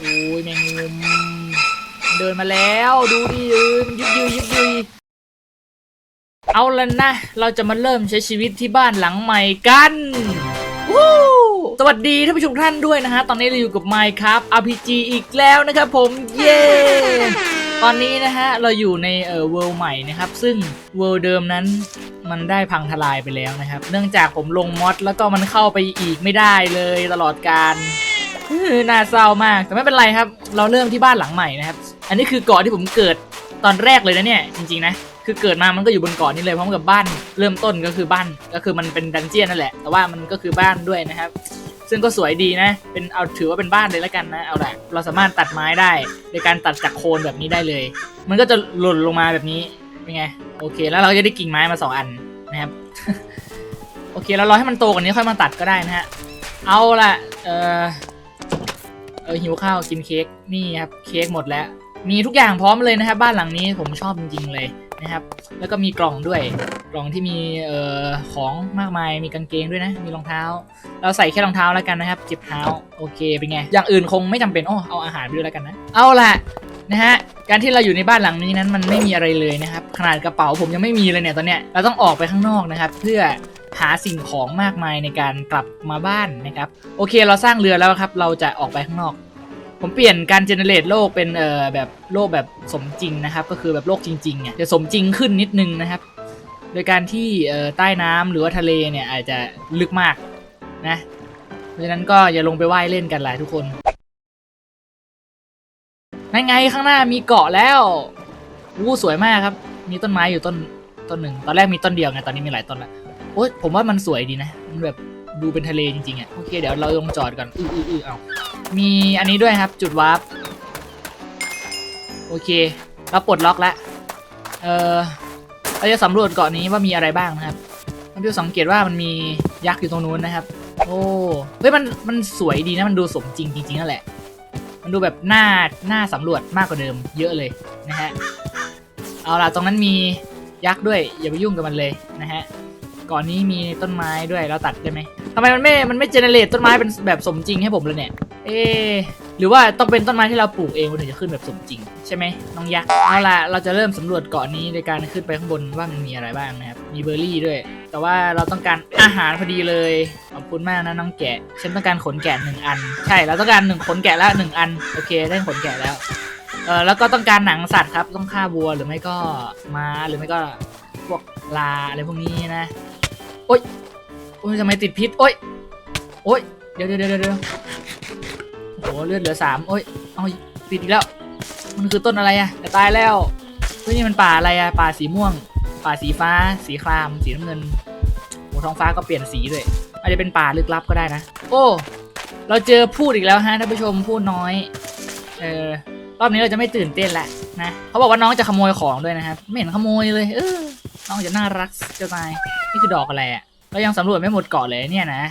โอ้ยแมงมุมเดินมาแล้วดูดิเออมันยึกยืยยึกยืยเอาละนะ เราจะมาเริ่มใช้ชีวิตที่บ้านหลังใหม่กันวู้สวัสดีท่านผู้ชมท่านด้วยนะฮะ ตอนนี้เราอยู่กับ Minecraft RPG อีกแล้วนะครับผมเย้ตอนนี้นะฮะ เราอยู่ในเอ่อเวิลด์ใหม่นะครับ ซึ่งเวิลด์เดิมนั้นมันได้พังทลายไปแล้วนะครับ เนื่องจากผมลงมอดแล้วก็มันเข้าไปอีกไม่ได้เลยตลอดการ น่าเศร้ามาก แต่ไม่เป็นไรครับ เราเริ่มที่บ้านหลังใหม่นะครับ อันนี้คือเกาะที่ผมเกิดตอนแรกเลยนะเนี่ย จริงๆนะ คือเกิดมามันก็อยู่บนเกาะนี้เลยพร้อมกับบ้าน เริ่มต้นก็คือบ้าน ก็คือมันเป็นดันเจียนนั่นแหละ แต่ว่ามันก็คือบ้านด้วยนะครับ ซึ่งก็สวยดีนะ เป็นเอาถือว่าเป็นบ้านเลยแล้วกันนะ เอาละเราสามารถตัดไม้ได้ โดยการตัดจากโคนแบบนี้ได้เลย มันก็จะหล่นลงมาแบบนี้ เป็นไง โอเค แล้วเราจะได้กิ่งไม้มาสองอันนะครับ โอเค เรารอให้มันโตกว่านี้ค่อยมาตัดก็ได้นะฮะ เอาละเออ ออหิวข้าวกินเค้กนี่ครับเค้กหมดแล้ว มีทุกอย่างพร้อมเลยนะครับ บ้านหลังนี้ผมชอบจริงๆเลยนะครับ แล้วก็มีกล่องด้วย กล่องที่มีเอ่อของมากมายมีกางเกงด้วยนะ มีรองเท้า เราใส่แค่รองเท้าแล้วกันนะครับเจ็บเท้าโอเคเป็นไง อย่างอื่นคงไม่จำเป็นโอ้เอาอาหารไปด้วยแล้วกันนะ เอาล่ะนะฮะการที่เราอยู่ในบ้านหลังนี้นั้นมันไม่มีอะไรเลยนะครับ ขนาดกระเป๋าผมยังไม่มีเลยเนี่ยตอนเนี้ยเราต้องออกไปข้างนอกนะครับ เพื่อ หาสิ่งของมากมายในการกลับมาบ้านนะครับ โอเคเราสร้างเรือแล้วครับ เราจะออกไปข้างนอก ผมเปลี่ยนการเจเนเรตโลกเป็นเอ่อแบบโลกแบบสมจริงนะครับ ก็คือแบบโลกจริงๆเนี่ยจะสมจริงขึ้นนิดนึงนะครับ โดยการที่เอ่อใต้น้ำหรือว่าทะเลเนี่ยอาจจะลึกมากนะเพราะฉะนั้นก็อย่าลงไปว่ายเล่นกันล่ะทุกคนนั่นไงข้างหน้ามีเกาะแล้ววู้สวยมากครับ มีต้นไม้อยู่ต้นต้นหนึ่ง ตอนแรกมีต้นเดียวไง ตอนนี้มีหลายต้นละ โอ๊ยผมว่ามันสวยดีนะ มันแบบดูเป็นทะเลจริงๆอะ โอเคเดี๋ยวเราลงจอดก่อนอืออื้ออื้อเอามีอันนี้ด้วยครับจุดวาร์ป โอเค เราปลดล็อกแล้ว เออเราจะสำรวจเกาะนี้ว่ามีอะไรบ้างนะครับท่านผู้สังเกตว่ามันมียักษ์อยู่ตรงนู้นนะครับ โอ้ เฮ้ยมันมันสวยดีนะมันดูสมจริงจริงๆนั่นแหละ มันดูแบบหน้าหน้าสำรวจมากกว่าเดิม เยอะเลยนะฮะ เอาล่ะตรงนั้นมียักษ์ด้วยอย่าไปยุ่งกับมันเลยนะฮะ ก่อนนี้มีต้นไม้ด้วยเราตัดได้ไหมทำไมมันไม่ มันไม่เจเนเรตต้นไม้เป็นแบบสมจริงให้ผมเลยเนี่ย เอหรือว่าต้องเป็นต้นไม้ที่เราปลูกเองมันถึงจะขึ้นแบบสมจริง ใช่ไหมน้องยักษ์เอาละเราจะเริ่มสำรวจเกาะนี้โดยการขึ้นไปข้างบนว่ามันมีอะไรบ้างนะครับ มีเบอร์รี่ด้วย แต่ว่าเราต้องการอาหารพอดีเลยขอบคุณมากนะน้องแกะ ฉันต้องการขนแกะหนึ่งอัน ใช่เราต้องการหนึ่งขนแกะแล้วหนึ่งอันโอเค ได้ขนแกะแล้วเออแล้วก็ต้องการหนังสัตว์ครับต้องฆ่าวัวหรือไม่ก็ม้าหรือไม่ก็พวกลาอะไรพวกนี้นะ โอ๊ยโอ๊ยทำไมติดพิษโอ๊ยโอ๊ยเดี๋ยวเดี๋ยวเดี๋ยวเดี๋ยวโอ้โหเลือดเหลือสามโอ้ยเอาติดอีกแล้ว มันคือต้นอะไรอะจะตายแล้วเฮ้ยนี่มันป่าอะไรอะป่าสีม่วง ป่าสีฟ้า สีคราม สีน้ำเงินโอ้ท้องฟ้าก็เปลี่ยนสีด้วยอาจจะเป็นป่าลึกลับก็ได้นะ โอ้ เราเจอพูดอีกแล้วฮะท่านผู้ชมพูดน้อย เออรอบนี้เราจะไม่ตื่นเต้นแหละนะเขาบอกว่าน้องจะขโมยของด้วยนะครับไม่เห็นขโมยเลย เออน้องจะน่ารักจะตาย นี่คือดอกอะไรอะเรายังสำรวจไม่หมดเกาะเลยเนี่ยนะ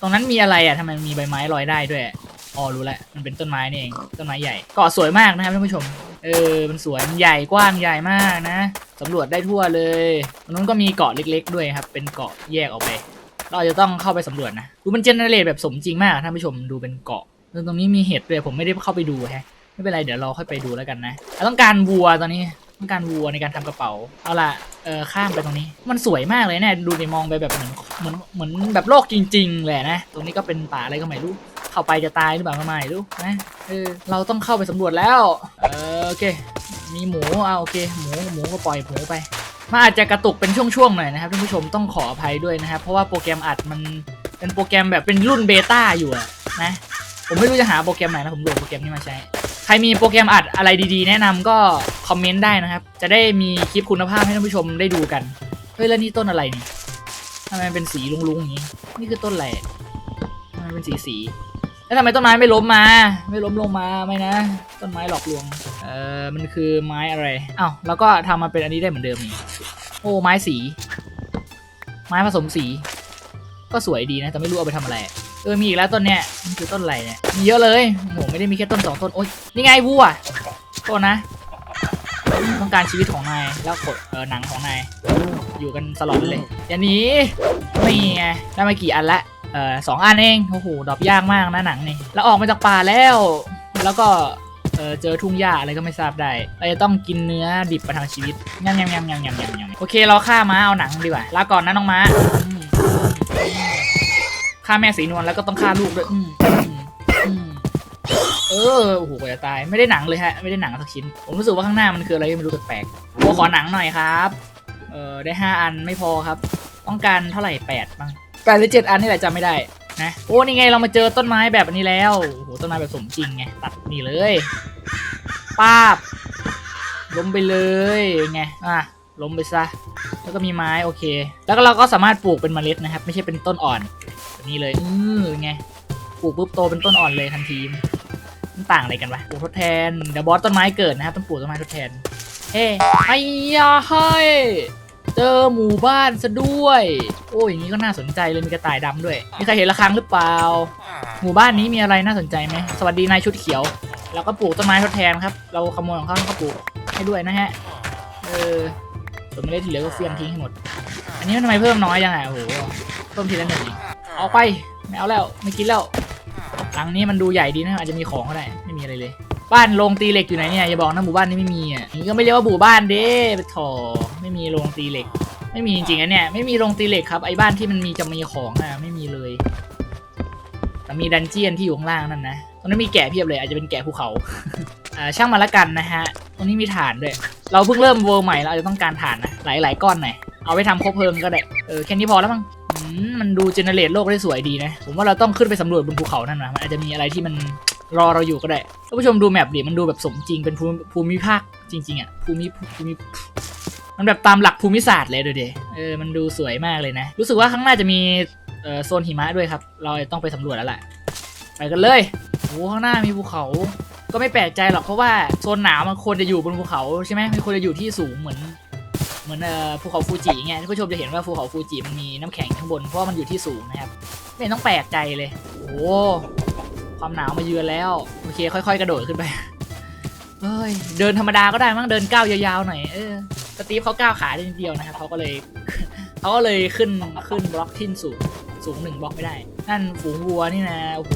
ตรงนั้นมีอะไรอะทำไมมีใบไม้ลอยได้ด้วยอ๋อรู้แล้วมันเป็นต้นไม้นี่เองต้นไม้ใหญ่เกาะสวยมากนะครับท่านผู้ชม เออมันสวยมันใหญ่กว้างใหญ่มากนะสำรวจได้ทั่วเลยตรงนู้นก็มีเกาะเล็ก ๆ ด้วยครับ เป็นเกาะแยกออกไป เราจะต้องเข้าไปสำรวจนะดูมันเจเนเรตแบบสมจริงมากท่านผู้ชมดูเป็นเกาะตรงนี้มีเห็ดด้วยผมไม่ได้เข้าไปดูแฮะไม่เป็นไรเดี๋ยวเราค่อยไปดูแล้วกันนะเราต้องการวัวตอนนี้ ต้องการวัวในการทำกระเป๋า เอาละเออข้ามไปตรงนี้ มันสวยมากเลยเนี่ยดูในมองไปแบบเหมือนเหมือนเหมือนแบบโลกจริงๆเลยนะ ตรงนี้ก็เป็นป่าอะไรก็ไม่รู้ เข้าไปจะตายหรือเปล่าก็ไม่รู้นะ เออ เราต้องเข้าไปสำรวจแล้ว เออโอเค มีหมู เอาโอเค หมูหมูก็ปล่อยหมูไปมันอาจจะกระตุกเป็นช่วงๆหน่อยนะครับท่านผู้ชมต้องขออภัยด้วยนะครับ เพราะว่าโปรแกรมอัดมันเป็นโปรแกรมแบบเป็นรุ่นเบต้าอยู่นะ ผมไม่รู้จะหาโปรแกรมไหนนะผมโหลดโปรแกรมนี้มาใช้ ใครมีโปรแกรมอัดอะไรดีๆ แนะนำก็คอมเมนต์ได้นะครับ จะได้มีคลิปคุณภาพให้ท่านผู้ชมได้ดูกัน เฮ้ยแล้วนี่ต้นอะไรนี่ทำไมเป็นสีลุงๆอย่างนี้ นี่คือต้นอะไรทำไมเป็นสีสีแล้วทำไมต้นไม้ไม่ล้มมา ไม่ล้มลงมาไม่นะ ต้นไม้หลอกลวง เออมันคือไม้อะไรอ้าวแล้วก็ทำมาเป็นอันนี้ได้เหมือนเดิมนี่โอ้ไม้สี ไม้ผสมสี ก็สวยดีนะแต่ไม่รู้เอาไปทำอะไร ออมีอีกแล้วต้นเนี้ยมันคือต้นอะไรเนี่ยมีเยอะเลยโอ้โหไม่ได้มีแค่ต้นสองต้นโอ๊ยนี่ไงวัวโทษนะ ต้องการชีวิตของนายแล้วกดเออหนังของนายอยู่กันสลอดเลยอย่าหนีนี่ไงได้มากี่อันละเออสองอันเองโอ้โหดอปยากมากนะหนังนี่แล้วออกมาจากป่าแล้ว แล้วก็เออเจอทุ่งหญ้าอะไรก็ไม่ทราบได้เราจะต้องกินเนื้อดิบประทังชีวิตยำยำยำยำยำยำยำโอเคเราฆ่าม้าเอาหนังดีกว่าลาก่อนนะน้องม้า ฆ่าแม่สีนวลแล้วก็ต้องฆ่าลูกด้วยอืมอืมเออโอ้โหกว่าจะตายไม่ได้หนังเลยฮะ ไม่ได้หนังสักชิ้น ผมรู้สึกว่าข้างหน้ามันคืออะไรไม่รู้แปลกๆโอ้ขอหนังหน่อยครับ เออได้ห้าอันไม่พอครับ ต้องการเท่าไหร่แปดบ้างแปดหรือเจ็ดอันนี่แหละจำไม่ได้นะโอ้นี่ไงเรามาเจอต้นไม้แบบนี้แล้วโอ้โหต้นไม้แบบสมจริงไงตัดนี่เลยป้าบล้มไปเลยไงอะล้มไปซะแล้วก็มีไม้โอเค แล้วก็เราก็สามารถปลูกเป็นเมล็ดนะครับ ไม่ใช่เป็นต้นอ่อน นี้เลยอือไงปลูกปุ๊บโตเป็นต้นอ่อนเลยทันทีมันต่างอะไรกันวะปลูกทดแทนเดี๋ยวบอสต้นไม้เกิดนะครับต้องปลูกต้นไม้ทดแทนเฮ้ไอ้ยาเฮ้ยเจอหมู่บ้านซะด้วย โอ้ยอย่างนี้ก็น่าสนใจเลยมีกระต่ายดำด้วยมีใครเห็นระฆังหรือเปล่า หมู่บ้านนี้มีอะไรน่าสนใจไหมสวัสดีนายชุดเขียวเราก็ปลูกต้นไม้ทดแทนครับ เราขโมยของเขาแล้วก็ปลูกให้ด้วยนะฮะเออส่วนเมล็ดที่เหลือก็เฟียงทิ้งให้หมด อันนี้มันทำไมเพิ่มน้อยจังอะโอ้โหเพิ่มทีละหนึ่งเองเอาไปไม่เอาแล้วไม่กินแล้วหลังนี้มันดูใหญ่ดีนะอาจจะมีของก็ได้ไม่มีอะไรเลย บ้านโรงตีเหล็กอยู่ไหนเนี่ยอย่าบอกนะหมู่บ้านนี้ไม่มีอะนี่ก็ไม่เรียกว่าหมู่บ้านเด้ไปถอไม่มีโรงตีเหล็ก ไม่มีจริงๆนะเนี่ยไม่มีโรงตีเหล็กครับไอ้บ้านที่มันมีจะมีของอะไม่มีเลยแต่มีดันเจียนที่อยู่ข้างล่างนั่นนะตรงนั้นมีแกะเพียบเลยอาจจะเป็นแกะภูเขาอ่าช่างมันละกันนะฮะตรงนี้มีถ่านด้วย เราเพิ่งเริ่มเวอร์ใหม่เราอาจจะต้องการถ่านนะหลายๆก้อนหน่อยเอาไปทำคบเพลิงก็ได้เออแค่นี้พอแล้วมั้ง มันดูเจเนเรตโลกได้สวยดีนะ ผมว่าเราต้องขึ้นไปสำรวจบนภูเขานั่นนะมันอาจจะมีอะไรที่มันรอเราอยู่ก็ได้ท่านผู้ชมดูแมปดิมันดูแบบสมจริงเป็นภูมิภาคจริง ๆอะภูมิภูมิมันแบบตามหลักภูมิศาสตร์เลยดูดิเออมันดูสวยมากเลยนะ รู้สึกว่าข้างหน้าจะมีโซนหิมะด้วยครับ เราต้องไปสำรวจแล้วแหละไปกันเลยโอ้ข้างหน้ามีภูเขาก็ไม่แปลกใจหรอกเพราะว่าโซนหนาวมันควรจะอยู่บนภูเขาใช่ไหมมันควรจะอยู่ที่สูงเหมือน เหมือนภูเขาฟูจิไงท่านผู้ชมจะเห็นว่าภูเขาฟูจิมันมีน้ำแข็งข้างบนเพราะมันอยู่ที่สูงนะครับไม่ต้องแปลกใจเลยโอ้ความหนาวมาเยือนแล้วโอเค ค่อย ๆ กระโดดขึ้นไปเฮ้ยเดินธรรมดาก็ได้มั้งเดินก้าวยาวๆหน่อยเออสตีฟเขาก้าวขาได้นิดเดียวนะครับเขาก็เลยเขาก็เลยขึ้นขึ้นบล็อกที่สูงสูงหนึ่งบล็อกไม่ได้ นั่นฝูงวัวนี่นะโอ้โห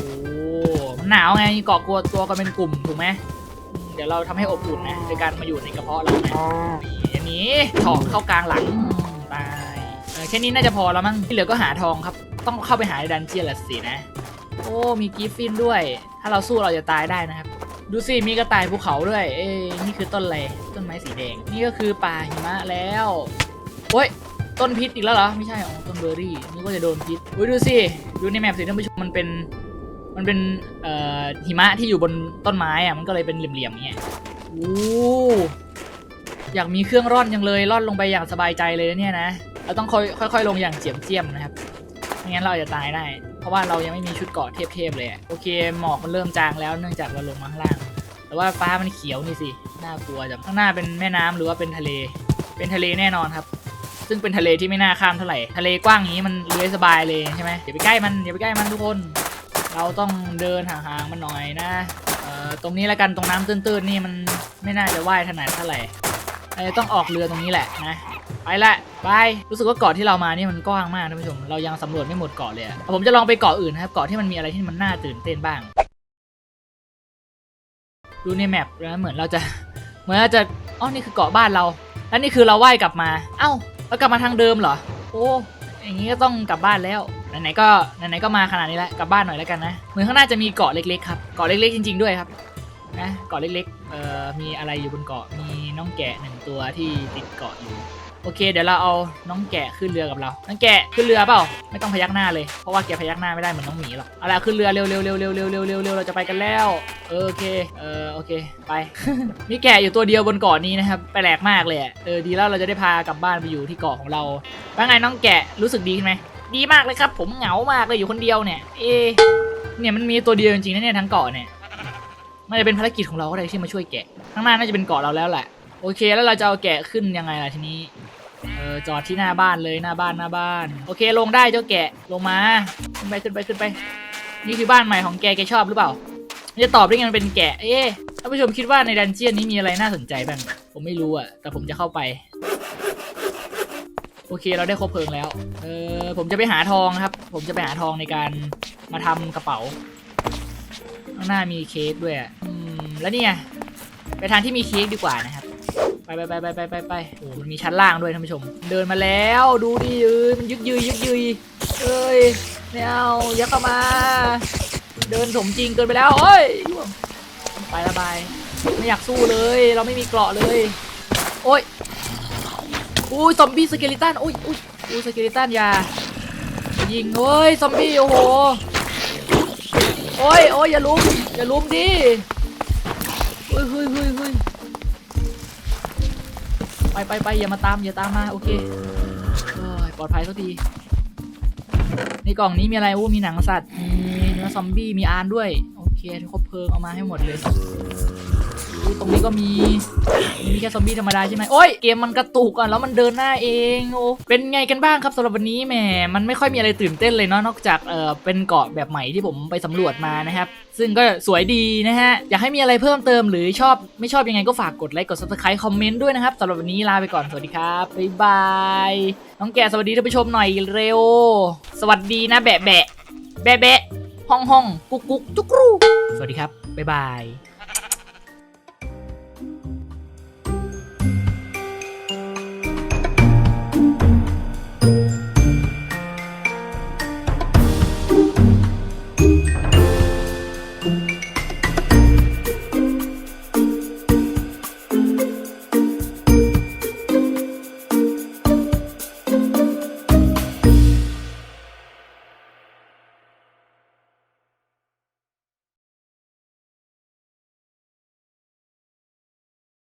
มันหนาวไงเกาะกลัวตัวกันเป็นกลุ่มถูกไหม เดี๋ยวเราทำให้อบอุ่นนะโดยการมาอยู่ในกระเพาะเรานะนี่อันนี้ถอกเข้ากลางหลังอืมตายเออแค่นี้น่าจะพอแล้วมั้งที่เหลือก็หาทองครับ ต้องเข้าไปหาในดันเจียนละสินะ โอ้มีกริฟฟินด้วย ถ้าเราสู้เราจะตายได้นะครับ ดูสิมีกระต่ายภูเขาด้วยเอ้ยนี่คือต้นอะไรต้นไม้สีแดง นี่ก็คือป่าหิมะแล้วโอ้ยต้นพิษอีกแล้วเหรอ ไม่ใช่อ๋อต้นเบอร์รี่นึกว่าจะโดนพิษอุ้ยดูสิ ดูในแมปสิท่านผู้ชมมันเป็น มันเป็นเอ่อหิมะที่อยู่บนต้นไม้อะมันก็เลยเป็นเหลี่ยมๆอย่างเงี้ยโอ้อยากมีเครื่องร่อนยังเลยร่อนลงไปอย่างสบายใจเลยนะเนี่ยนะเราต้องค่อยค่อยๆลงอย่างเจียมเจียมนะครับไม่งั้นเราอาจจะตายได้ เพราะว่าเรายังไม่มีชุดเกาะเทพๆเลยโอเคหมอกมันเริ่มจางแล้วเนื่องจากเราลงมาข้างล่าง แต่ว่าฟ้ามันเขียวนี่สิน่ากลัวจังข้างหน้าเป็นแม่น้ำหรือว่าเป็นทะเล เป็นทะเลแน่นอนครับ ซึ่งเป็นทะเลที่ไม่น่าข้ามเท่าไหร่ทะเลกว้างอย่างนี้มันเลื้อยสบายเลยใช่ไหมอย่าไปใกล้มันอย่าไปใกล้มันทุกคน เราต้องเดินห่างๆมันหน่อยนะ เอ่อ ตรงนี้แล้วกันตรงน้ำตื้นๆนี่มันไม่น่าจะว่ายถนัดเท่าไหร่ต้องออกเรือตรงนี้แหละนะ ไปละไปรู้สึกว่าเกาะที่เรามานี่มันกว้างมากท่านผู้ชม เรายังสำรวจไม่หมดเกาะเลยอะผมจะลองไปเกาะอื่นนะครับ เกาะที่มันมีอะไรที่มันน่าตื่นเต้นบ้าง ดูในแมปแล้วเหมือนเราจะ เหมือนเราจะ อ๋อ นี่คือเกาะบ้านเรา แล้วนี่คือเราว่ายกลับมา เอ้าแล้วกลับมาทางเดิมเหรอ โอ้ อย่างนี้ก็ต้องกลับบ้านแล้ว ไหนๆก็ไหนๆก็มาขนาดนี้แล้วกลับบ้านหน่อยแล้วกันนะเหมือนข้างหน้าจะมีเกาะเล็กๆครับเกาะเล็กๆจริง ๆด้วยครับนะเกาะเล็กๆเอ่อมีอะไรอยู่บนเกาะมีน้องแกะหนึ่งตัวที่ติดเกาะอยู่โอเค เดี๋ยวเราเอาน้องแกะขึ้นเรือกับเรา น้องแกะขึ้นเรือเปล่า ไม่ต้องพยักหน้าเลย เพราะว่าแกพยักหน้าไม่ได้เหมือนน้องหมีหรอก เอาละขึ้นเรือเร็วเร็วเร็วเร็วเร็วเร็วเร็วเร็วเราจะไปกันแล้ว โอเค เออโอเค ไป มีแกะอยู่ตัวเดียวบนเกาะนี้นะครับ แปลกมากเลย เออดีแล้วเราจะได้พากลับบ้านไปอยู่ที่เกาะของเราว่าไงน้องแกะรู้สึกดีไหม ดีมากเลยครับ ผมเหงามากเลยอยู่คนเดียวเนี่ย เอ เนี่ยมันมีตัวเดียวจริงๆนะเนี่ยทั้งเกาะเนี่ยน่าจะเป็นภารกิจของเราก็ได้ที่มาช่วยแกะข้างหน้าน่าจะเป็นเกาะเราแล้วแหละโอเค แล้วเราจะเอาแกะขึ้นยังไงล่ะทีนี้เออจอดที่หน้าบ้านเลยหน้าบ้านหน้าบ้าน โอเคลงได้เจ้าแกะลงมาขึ้นไปขึ้นไปขึ้นไป นี่คือบ้านใหม่ของแกแกชอบหรือเปล่าจะตอบได้ไงมันเป็นแกะเอ๊ะท่านผู้ชมคิดว่าในดันเจียนนี้มีอะไรน่าสนใจบ้างผมไม่รู้อะแต่ผมจะเข้าไป โอเคเราได้ครบเพลิงแล้ว เออผมจะไปหาทองครับ ผมจะไปหาทองในการมาทำกระเป๋า ข้างหน้ามีเค้กด้วยอะอืมแล้วเนี่ยไปทางที่มีเค้กดีกว่านะครับ ไปไปไปไปไปไปไปโอ้มันมีชั้นล่างด้วยท่านผู้ชม เดินมาแล้วดูดิเอ้ยมันยึกยืยยึกยืยเอ้ยไม่เอาอย่าเข้ามา เดินสมจริงเกินไปแล้วเอ้ยไปละบายไม่อยากสู้เลย เราไม่มีเกราะเลย โอ้ย อุ้ยซอมบี้สเกลิตันอุ้ยอุ้ยอุ้ยสเกลิตันอย่ายิงเฮ้ยซอมบี้โอ้โหโอ้ยโอ้ยอย่าลุมอย่าลุมดิเฮ้ยเฮ้ยเฮ้ยเฮ้ยไปไปไปอย่ามาตามอย่าตามมาโอเคเอ้ยปลอดภัยสักทีในกล่องนี้มีอะไรอู้มีหนังสัตว์มีเนื้อซอมบี้มีอานด้วยโอเคครบเพลิงเอามาให้หมดเลย ตรงนี้ก็มี มีแค่ซอมบี้ธรรมดาใช่ไหมโอ้ยเกมมันกระตุกอะแล้วมันเดินหน้าเองโอ้เป็นไงกันบ้างครับสำหรับวันนี้แหมมันไม่ค่อยมีอะไรตื่นเต้นเลยเนาะนอกจากเออเป็นเกาะแบบใหม่ที่ผมไปสำรวจมานะครับซึ่งก็สวยดีนะฮะ อยากให้มีอะไรเพิ่มเติมหรือชอบไม่ชอบยังไงก็ฝากกดไลค์กด subscribe คอมเมนต์ด้วยนะครับสำหรับวันนี้ลาไปก่อนสวัสดีครับ บ๊ายบาย น้องแกสวัสดีท่านผู้ชมหน่อยเร็ว สวัสดีนะแบะแบะแบะแบะห้องห้องกุ๊กกุ๊กจุกรูสวัสดีครับ บ๊ายบาย